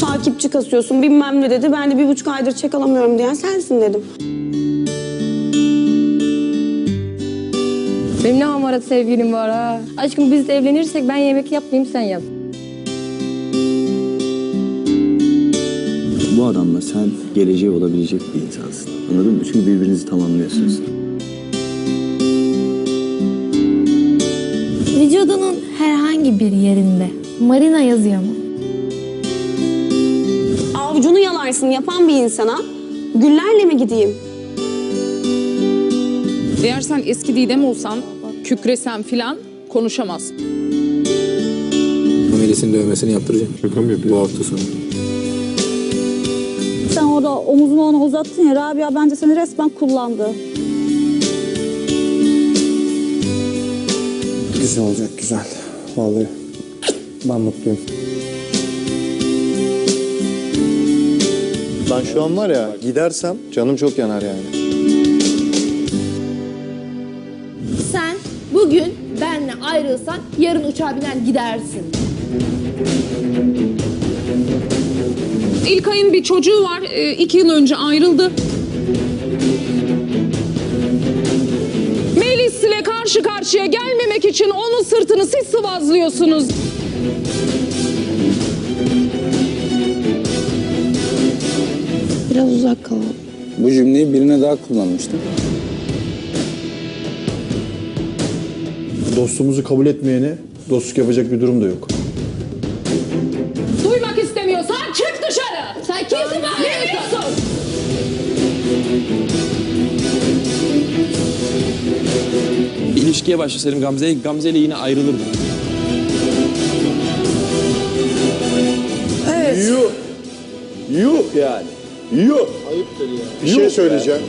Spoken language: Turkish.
Takipçi kasıyorsun bilmem ne dedi. Ben de bir buçuk aydır çek alamıyorum diyen sensin dedim. Benim ne hamarat sevgilim var ha. Aşkım biz de evlenirsek ben yemek yapmayayım sen yap. Bu adamla sen geleceği olabilecek bir insansın. Anladın mı? Çünkü birbirinizi tamamlıyorsunuz. Vücudunun herhangi bir yerinde Marina yazıyor mu? Avucunu yalarsın yapan bir insana güllerle mi gideyim? Eğer sen eski Didem olsan, kükresen filan konuşamaz. Melis'in dövmesini yaptıracağım. Şaka mı Bu hafta sonu. Sen orada omuzunu ona uzattın ya Rabia bence seni resmen kullandı. Güzel olacak güzel. Vallahi ben mutluyum. Ben şu an var ya gidersem canım çok yanar yani. Sen bugün benle ayrılsan yarın uçağa biner gidersin. İlkay'ın bir çocuğu var. e, iki yıl önce ayrıldı. Melis'le karşı karşıya gelmemek için onun sırtını siz sıvazlıyorsunuz. Biraz uzak kalalım. Bu cümleyi birine daha kullanmıştım. Dostumuzu kabul etmeyene dostluk yapacak bir durum da yok. Duymak istemiyorsan çık dışarı. Sen kimsin ben? Ne diyorsun? İlişkiye başlasaydım Gamze'ye, Gamze ile yine ayrılırdım. Yuh! Yuh yani. Yuh! Ayıptır ya. Bir şey söyleyeceğim.